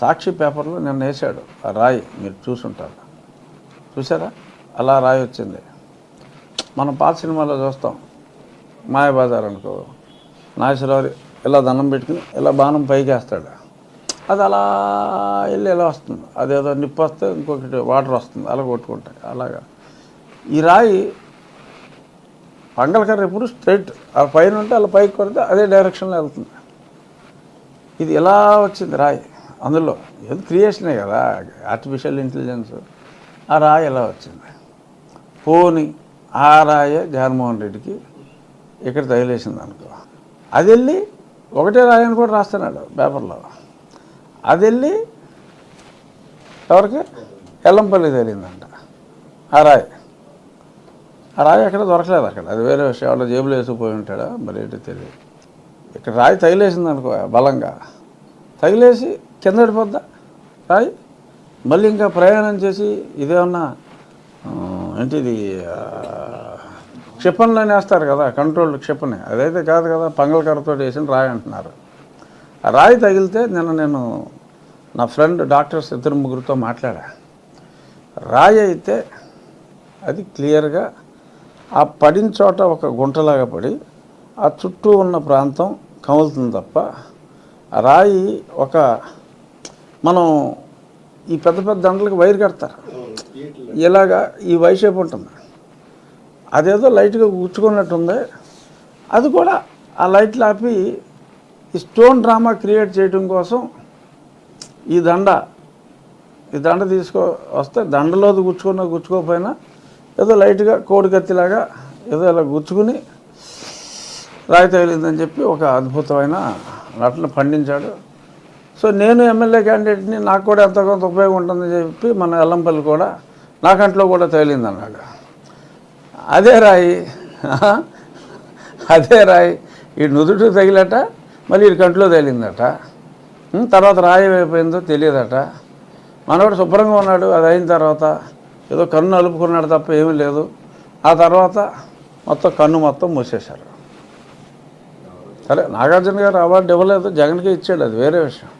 సాక్షి పేపర్లో నిన్న వేశాడు. ఆ రాయి మీరు చూసుంటారు. చూసారా అలా రాయి వచ్చింది. మనం పాత సినిమాలో చూస్తాం. మాయబజార్ అనుకో నాగేశ్వరరావు ఇలా దండం పెట్టుకుని ఇలా బాణం పైకి వేస్తాడు. అది అలా వెళ్ళి ఇలా వస్తుంది. అదేదో నిప్పు వస్తే ఇంకొకటి వాటర్ వస్తుంది. అలా కొట్టుకుంటాయి. అలాగా. ఈ రాయి పంగలకర్ర ఎప్పుడు స్ట్రైట్. ఆ పైన ఉంటే అలా పైకి కొడితే అదే డైరెక్షన్లో వెళ్తుంది. ఇది ఎలా వచ్చింది రాయి? అందులో ఏదో క్రియేషనే కదా ఆర్టిఫిషియల్ ఇంటెలిజెన్స్ ఆ రాయి ఎలా వచ్చింది? పోని ఆ రాయే జగన్మోహన్ రెడ్డికి ఇక్కడ తగిలేసింది అనుకో. అది వెళ్ళి ఒకటే రాయి అని కూడా రాస్తున్నాడు పేపర్లో. అది వెళ్ళి ఎవరికి? ఎల్లంపల్లి తగిలిందంట. ఆ రాయి. ఆ రాయి ఎక్కడ దొరకలేదు అక్కడ. అది వేరే విషయం. వాళ్ళ జేబులో వేసుకుపోయి ఉంటాడా మరి ఏంటో తెలియదు. ఇక్కడ రాయి తగిలేసింది అనుకో బలంగా. తగిలేసి కింద పడిపోద్దా? రాయి. మళ్ళీ ఇంకా ప్రయాణం చేసి ఇదేమన్నా ఏంటిది ఆ, క్షిపణిలోనే వేస్తారు కదా కంట్రోల్డ్ క్షిపణి. అదైతే కాదు కదా పంగల్కరతో వేసిన రాయి అంటున్నారు. ఆ రాయి తగిలితే నిన్న నేను నా ఫ్రెండ్ డాక్టర్స్ ఇద్దరు ముగ్గురితో మాట్లాడా. రాయి అయితే అది క్లియర్గా ఆ పడిన చోట ఒక గుంటలాగా పడి ఆ చుట్టూ ఉన్న ప్రాంతం కములుతుంది తప్ప రాయి ఒక మనం ఈ పెద్ద పెద్ద దండలకు వైర్ కడతారు. ఇలాగా ఈ వైషేపు ఉంటుంది. అదేదో లైట్గా గుచ్చుకున్నట్టుంది అది కూడా ఆ లైట్లు ఆపి ఈ స్టోన్ డ్రామా క్రియేట్ చేయడం కోసం ఈ దండ ఈ దండ తీసుకో వస్తే దండలోది గుచ్చుకున్న గుచ్చుకోకపోయినా ఏదో లైట్గా కోడి కత్తిలాగా ఏదో ఇలా గుచ్చుకుని రాయి తగిలిందని చెప్పి ఒక అద్భుతమైన నటన పండించాడు. సో నేను ఎమ్మెల్యే క్యాండిడేట్ని నాకు కూడా ఎంతో కొంత ఉపయోగం ఉంటుందని చెప్పి మన ఎల్లంపల్లి కూడా నా కంట్లో కూడా తగిలింది అన్నాడు. అదే రాయి అదే రాయి. ఈ నుదుటి తగిలట మళ్ళీ ఈ కంట్లో తగిలిందట తర్వాత రాయి అయిపోయిందో తెలియదట. మనవాడు శుభ్రంగా ఉన్నాడు అది అయిన తర్వాత ఏదో కన్ను అలుపుకున్నాడు తప్ప ఏమీ లేదు. ఆ తర్వాత మొత్తం కన్ను మొత్తం మూసేశారు. సరే నాగార్జున గారు అవార్డు ఇవ్వలేదు జగన్కే ఇచ్చాడు అది వేరే విషయం.